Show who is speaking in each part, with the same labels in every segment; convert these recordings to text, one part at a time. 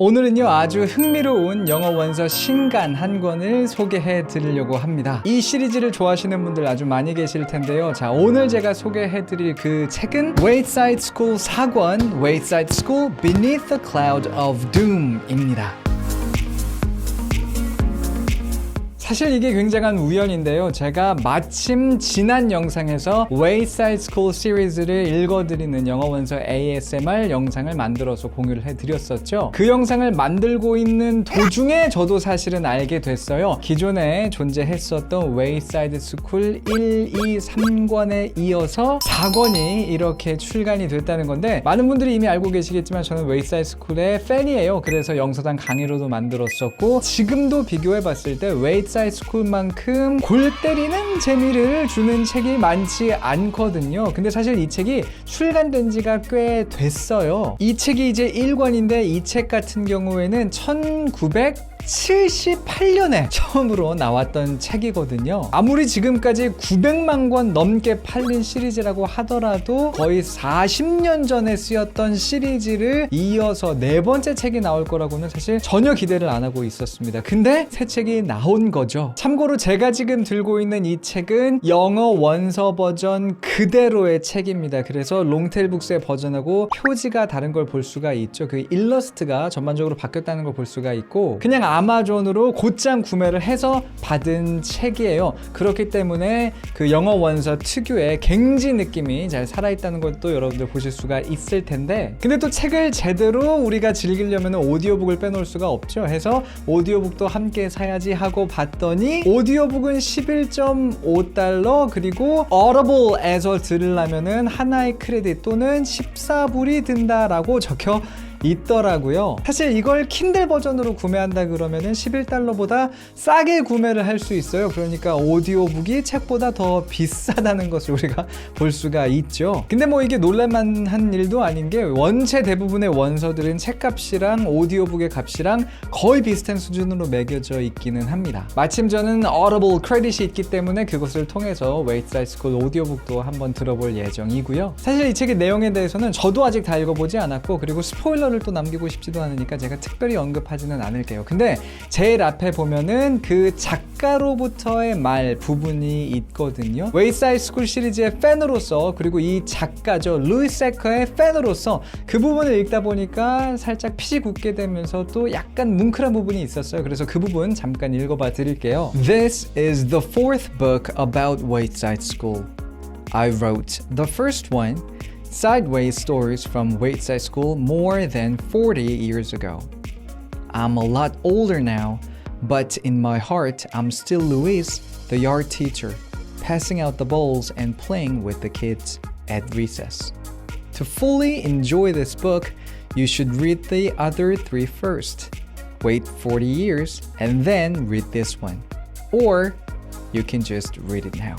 Speaker 1: 오늘은요 아주 흥미로운 영어 원서 신간 한 권을 소개해 드리려고 합니다. 이 시리즈를 좋아하시는 분들 아주 많이 계실 텐데요. 자 오늘 제가 소개해 드릴 그 책은 Wayside School 4권 Wayside School Beneath the Cloud of Doom입니다. 사실 이게 굉장한 우연인데요. 제가 마침 지난 영상에서 Wayside School 시리즈를 읽어드리는 영어 원서 ASMR 영상을 만들어서 공유를 해드렸었죠. 그 영상을 만들고 있는 도중에 저도 사실은 알게 됐어요. 기존에 존재했었던 Wayside School 1, 2, 3권에 이어서 4권이 이렇게 출간이 됐다는 건데 많은 분들이 이미 알고 계시겠지만 저는 Wayside School의 팬이에요. 그래서 영서당 강의로도 만들었었고 지금도 비교해봤을 때 Wayside School만큼 골 때리는 재미를 주는 책이 많지 않거든요. 근데 사실 이 책이 출간된 지가 꽤 됐어요. 이 책이 이제 1권인데 이 책 같은 경우에는 1900 78년에 처음으로 나왔던 책이거든요. 아무리 지금까지 900만 권 넘게 팔린 시리즈라고 하더라도 거의 40년 전에 쓰였던 시리즈를 이어서 네 번째 책이 나올 거라고는 사실 전혀 기대를 안 하고 있었습니다. 근데 새 책이 나온 거죠. 참고로 제가 지금 들고 있는 이 책은 영어 원서 버전 그대로의 책입니다. 그래서 롱테일 북스의 버전하고 표지가 다른 걸 볼 수가 있죠. 그 일러스트가 전반적으로 바뀌었다는 걸 볼 수가 있고 그냥 아 마존으로 곧장 구매를 해서 받은 책이에요. 그렇기 때문에 그 영어 원서 특유의 갱지 느낌이 잘 살아있다는 것도 여러분들 보실 수가 있을 텐데 근데 또 책을 제대로 우리가 즐기려면 오디오북을 빼놓을 수가 없죠. 해서 오디오북도 함께 사야지 하고 봤더니 오디오북은 11.5달러 그리고 Audible에서 들으려면은 하나의 크레딧 또는 14불이 든다라고 적혀 있더라고요. 사실 이걸 킨들 버전으로 구매한다 그러면은 11달러보다 싸게 구매를 할 수 있어요. 그러니까 오디오북이 책보다 더 비싸다는 것을 우리가 볼 수가 있죠. 근데 뭐 이게 놀랄만한 일도 아닌 게 원체 대부분의 원서들은 책값이랑 오디오북의 값이랑 거의 비슷한 수준으로 매겨져 있기는 합니다. 마침 저는 Audible 크레딧이 있기 때문에 그것을 통해서 School 오디오북도 한번 들어볼 예정이고요. 사실 이 책의 내용에 대해서는 저도 아직 다 읽어보지 않았고 그리고 스포일러 를 또 남기고 싶지도 않으니까 제가 특별히 언급하지는 않을게요. 근데 제일 앞에 보면은 그 작가로부터의 말 부분이 있거든요. 웨이사이드 스쿨 시리즈의 팬으로서 그리고 이 작가죠 루이 세커의 팬으로서 그 부분을 읽다 보니까 살짝 피지 굳게 되면서 또 약간 뭉클한 부분이 있었어요. 그래서 그 부분 잠깐 읽어봐 드릴게요. This is the fourth book about Wayside School. I wrote the first one, Sideways Stories from Wayside School, more than 40 years ago. I'm a lot older now, but in my heart, I'm still Luis, the yard teacher, passing out the bowls and playing with the kids at recess. To fully enjoy this book, you should read the other three first. Wait 40 years and then read this one. Or you can just read it now.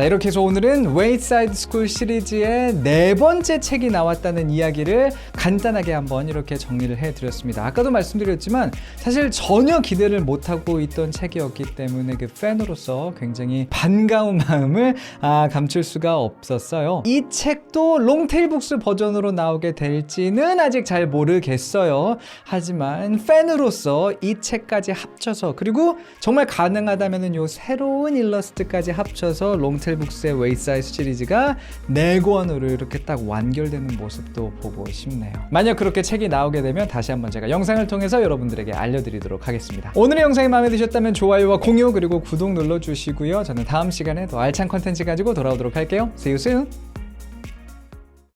Speaker 1: 자 이렇게 해서 오늘은 웨이사이드 스쿨 시리즈의 네 번째 책이 나왔다는 이야기를 간단하게 한번 이렇게 정리를 해드렸습니다. 아까도 말씀드렸지만 사실 전혀 기대를 못하고 있던 책이었기 때문에 그 팬으로서 굉장히 반가운 마음을 아, 감출 수가 없었어요. 이 책도 롱테일 북스 버전으로 나오게 될지는 아직 잘 모르겠어요. 하지만 팬으로서 이 책까지 합쳐서 그리고 정말 가능하다면 요 새로운 일러스트까지 합쳐서 롱테일 북스의 웨이사이드 시리즈가 네 권으로 이렇게 딱 완결되는 모습도 보고 싶네요. 만약 그렇게 책이 나오게 되면 다시 한번 제가 영상을 통해서 여러분들에게 알려드리도록 하겠습니다. 오늘의 영상이 마음에 드셨다면 좋아요와 공유 그리고 구독 눌러주시고요. 저는 다음 시간에 더 알찬 컨텐츠 가지고 돌아오도록 할게요. See you soon.